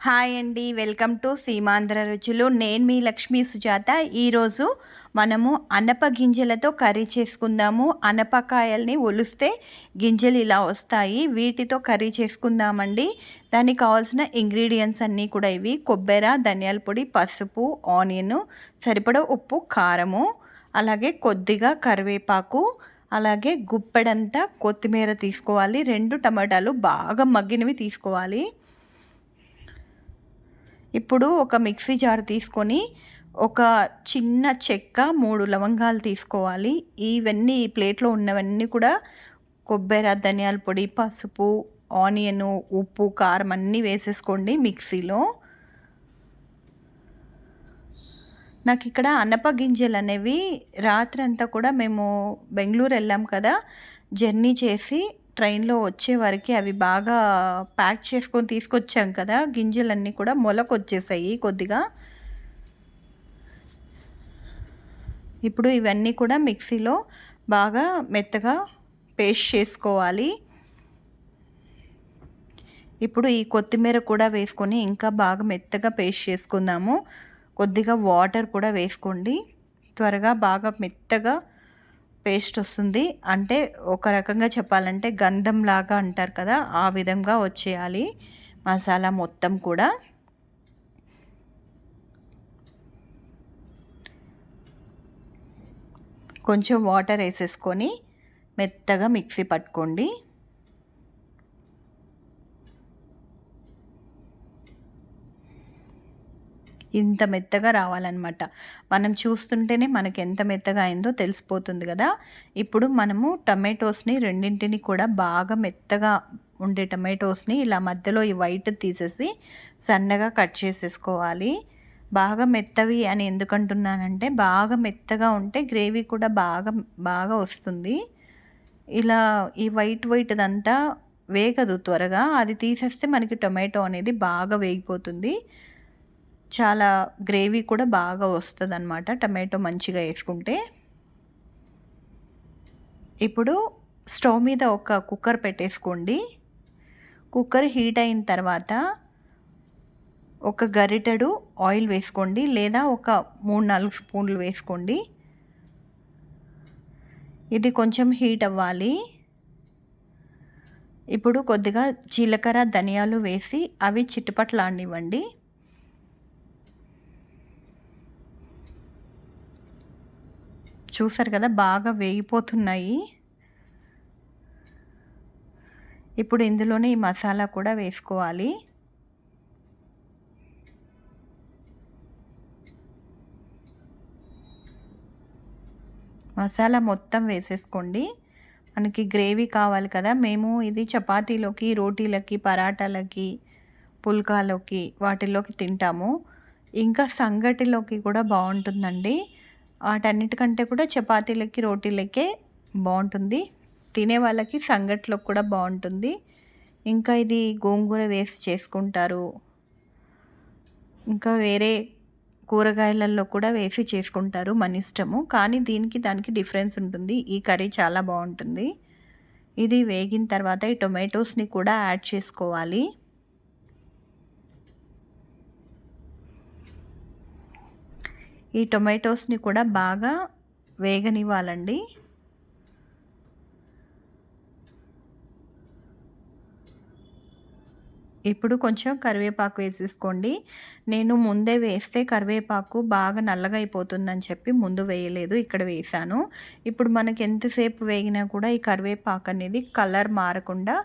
Hi అండి. Welcome to Seemandhra రుచులు. నేను మీ లక్ష్మీ సుజాత. ఈరోజు మనము అనప గింజలతో కర్రీ చేసుకుందాము. అనపకాయల్ని ఒలిస్తే గింజలు ఇలా వస్తాయి. వీటితో కర్రీ చేసుకుందామండి. దానికి కావాల్సిన ఇంగ్రీడియంట్స్ అన్నీ కూడా ఇవి. కొబ్బరి ధనియాల పొడి పసుపు ఆనియన్ సరిపడ ఉప్పు కారము అలాగే కొద్దిగా కరివేపాకు అలాగే గుప్పెడంతా కొత్తిమీర తీసుకోవాలి. రెండు టమాటాలు బాగా మగ్గినవి తీసుకోవాలి. ఇప్పుడు ఒక మిక్సీ జార్ తీసుకొని ఒక చిన్న చెక్క మూడు లవంగాలు తీసుకోవాలి. ఇవన్నీ ఈ ప్లేట్లో ఉన్నవన్నీ కూడా కొబ్బరి ధనియాల పొడి పసుపు ఆనియన్ ఉప్పు కారం అన్నీ వేసేసుకోండి మిక్సీలో. నాకు ఇక్కడ అనప గింజలు అనేవి రాత్రి అంతా కూడా మేము బెంగళూరు వెళ్ళాం కదా జర్నీ చేసి ట్రైన్లో వచ్చే వరకు అవి బాగా ప్యాక్ చేసుకొని తీసుకొచ్చాం కదా గింజలన్నీ కూడా మొలకొచ్చేసాయి కొద్దిగా. ఇప్పుడు ఇవన్నీ కూడా మిక్సీలో బాగా మెత్తగా పేస్ట్ చేసుకోవాలి. ఇప్పుడు ఈ కొత్తిమీర కూడా వేసుకొని ఇంకా బాగా మెత్తగా పేస్ట్ చేసుకుందాము. కొద్దిగా వాటర్ కూడా వేసుకోండి. త్వరగా బాగా మెత్తగా పేస్ట్ వస్తుంది. అంటే ఒక రకంగా చెప్పాలంటే గంధం లాగా అంటారు కదా ఆ విధంగా వచ్చేయాలి మసాలా మొత్తం కూడా. కొంచెం వాటర్ వేసేసుకొని మెత్తగా మిక్సీ పట్టుకోండి. ఇంత మెత్తగా రావాలన్నమాట. మనం చూస్తుంటేనే మనకి ఎంత మెత్తగా అయిందో తెలిసిపోతుంది కదా. ఇప్పుడు మనము టమాటోస్ని రెండింటిని కూడా బాగా మెత్తగా ఉండే టమాటోస్ని ఇలా మధ్యలో ఈ వైట్ తీసేసి సన్నగా కట్ చేసేసుకోవాలి. బాగా మెత్తవి అని ఎందుకంటున్నానంటే బాగా మెత్తగా ఉంటే గ్రేవీ కూడా బాగా బాగా వస్తుంది. ఇలా ఈ వైట్ వైట్దంతా వేగదు త్వరగా. అది తీసేస్తే మనకి టొమాటో అనేది బాగా వేగిపోతుంది. చాలా గ్రేవీ కూడా బాగా వస్తుంది అనమాట టమాటో మంచిగా వేసుకుంటే. ఇప్పుడు స్టవ్ మీద ఒక కుక్కర్ పెట్టేసుకోండి. కుక్కర్ హీట్ అయిన తర్వాత ఒక గరిటెడు ఆయిల్ వేసుకోండి. లేదా ఒక మూడు నాలుగు స్పూన్లు వేసుకోండి. ఇది కొంచెం హీట్ అవ్వాలి. ఇప్పుడు కొద్దిగా జీలకర్ర ధనియాలు వేసి అవి చిట్టుపట్లాడినివ్వండి చూసారు కదా బాగా వేగిపోతున్నాయి. ఇప్పుడు ఇందులోనే ఈ మసాలా కూడా వేసుకోవాలి. మసాలా మొత్తం వేసేసుకోండి. మనకి గ్రేవీ కావాలి కదా మేము ఇది చపాతీలోకి రోటీలకి పరాటాలకి పుల్కాలోకి వాటిలోకి తింటాము. ఇంకా సంగటిలోకి కూడా బాగుంటుందండి. వాటన్నిటికంటే కూడా చపాతీలకి రోటీలకే బాగుంటుంది తినే వాళ్ళకి సంగట్లో కూడా బాగుంటుంది ఇంకా ఇది గోంగూర వేసి చేసుకుంటారు. ఇంకా వేరే కూరగాయలలో కూడా వేసి చేసుకుంటారు మన ఇష్టము. కానీ దీనికి దానికి డిఫరెన్స్ ఉంటుంది. ఈ కర్రీ చాలా బాగుంటుంది ఇది వేగిన తర్వాత ఈ టొమాటోస్ని కూడా యాడ్ చేసుకోవాలి. ఈ టొమాటోస్ని కూడా బాగా వేగనివ్వాలండి. ఇప్పుడు కొంచెం కరివేపాకు వేసేసుకోండి. నేను ముందే వేస్తే కరివేపాకు బాగా నల్లగా అయిపోతుందని చెప్పి ముందు వేయలేదు ఇక్కడ వేసాను ఇప్పుడు మనకి ఎంతసేపు వేగినా కూడా ఈ కరివేపాకు అనేది కలర్ మారకుండా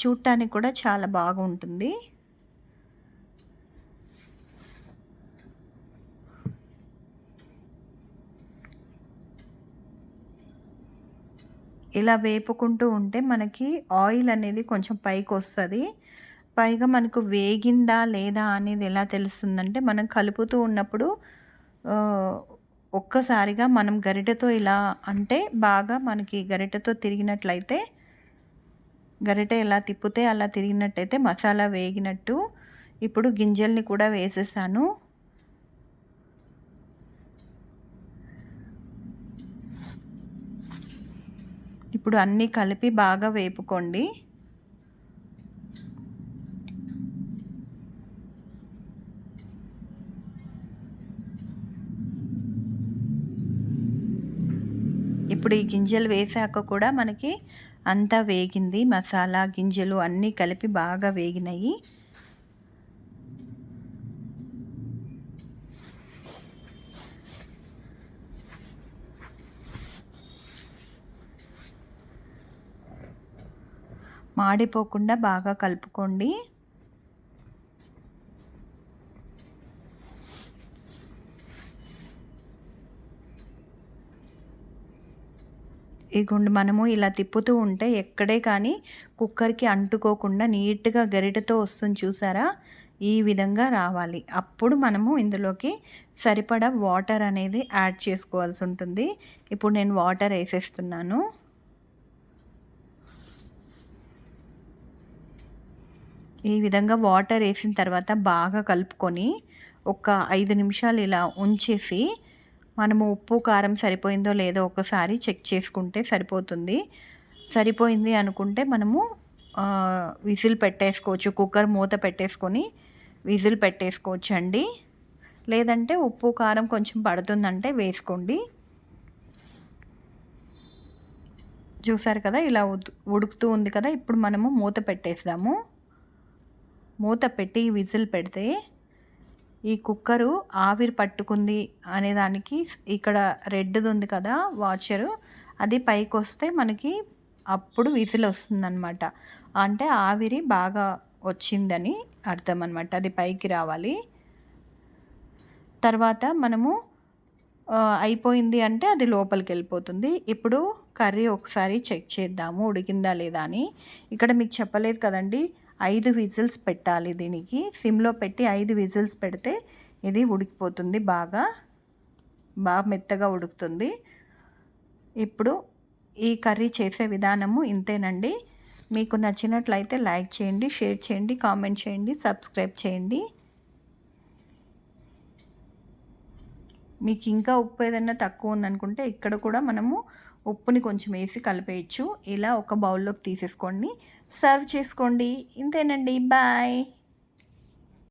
చూడటానికి కూడా చాలా బాగుంటుంది. ఇలా వేపుకుంటూ ఉంటే మనకి ఆయిల్ అనేది కొంచెం పైకి వస్తుంది పైగా మనకు వేగిందా లేదా అనేది ఎలా తెలుస్తుందంటే మనం కలుపుతూ ఉన్నప్పుడు ఒక్కసారిగా మనం గరిటెతో ఇలా అంటే బాగా మనకి గరిటెతో తిరిగినట్లయితే గరిటె ఎలా తిప్పితే అలా తిరిగినట్టయితే మసాలా వేగినట్టు. ఇప్పుడు గింజల్ని కూడా వేసేసాను. ఇప్పుడు అన్నీ కలిపి బాగా వేపుకోండి. ఇప్పుడు ఈ గింజలు వేసాక కూడా మనకి అంతా వేగింది. మసాలా గింజలు అన్నీ కలిపి బాగా వేగినాయి. మాడిపోకుండా బాగా కలుపుకోండి. ఇగోండి మనము ఇలా తిప్పుతూ ఉంటే ఎక్కడే కానీ కుక్కర్కి అంటుకోకుండా నీట్గా గరిటతో వస్తుంది చూసారా? ఈ విధంగా రావాలి. అప్పుడు మనము ఇందులోకి సరిపడా వాటర్ అనేది యాడ్ చేసుకోవాల్సి ఉంటుంది. ఇప్పుడు నేను వాటర్ వేసేస్తున్నాను. ఈ విధంగా వాటర్ వేసిన తర్వాత బాగా కలుపుకొని ఒక ఐదు నిమిషాలు ఇలా ఉంచేసి మనము ఉప్పు కారం సరిపోయిందో లేదో ఒకసారి చెక్ చేసుకుంటే సరిపోతుంది. సరిపోయింది అనుకుంటే మనము విజిల్ పెట్టేసుకోవచ్చు. కుక్కర్ మూత పెట్టేసుకొని విజిల్ పెట్టేసుకోవచ్చు అండి లేదంటే ఉప్పు కారం కొంచెం పడుతుందంటే వేసుకోండి. చూసారు కదా ఇలా ఉడుకుతూ ఉంది కదా ఇప్పుడు మనము మూత పెట్టేస్తాము. మూత పెట్టి విజిల్ పెడితే ఈ కుక్కరు ఆవిరి పట్టుకుంది అనేదానికి ఇక్కడ రెడ్ది ఉంది కదా వాచరు అది పైకి వస్తే మనకి అప్పుడు విజిల్ వస్తుందన్నమాట. అంటే ఆవిరి బాగా వచ్చిందని అర్థం అనమాట అది పైకి రావాలి. తర్వాత మనము అయిపోయింది అంటే అది లోపలికి వెళ్ళిపోతుంది. ఇప్పుడు కర్రీ ఒకసారి చెక్ చేద్దాము ఉడికిందా లేదా అని. ఇక్కడ మీకు చెప్పలేదు కదండి ఐదు విజిల్స్ పెట్టాలి దీనికి. సిమ్లో పెట్టి ఐదు విజిల్స్ పెడితే ఇది ఉడికిపోతుంది బాగా. బాగా మెత్తగా ఉడుకుతుంది. ఇప్పుడు ఈ కర్రీ చేసే విధానము ఇంతేనండి. మీకు నచ్చినట్లయితే లైక్ చేయండి షేర్ చేయండి కామెంట్ చేయండి సబ్స్క్రైబ్ చేయండి. మీకు ఇంకా ఉప్పు ఏదైనా తక్కువ ఉందనుకుంటే ఇక్కడ కూడా మనము ఉప్పుని కొంచెం వేసి కలిపేయచ్చు. ఇలా ఒక బౌల్లోకి తీసేసుకోండి. సర్వ్ చేసుకోండి. ఇంతేనండి. బాయ్.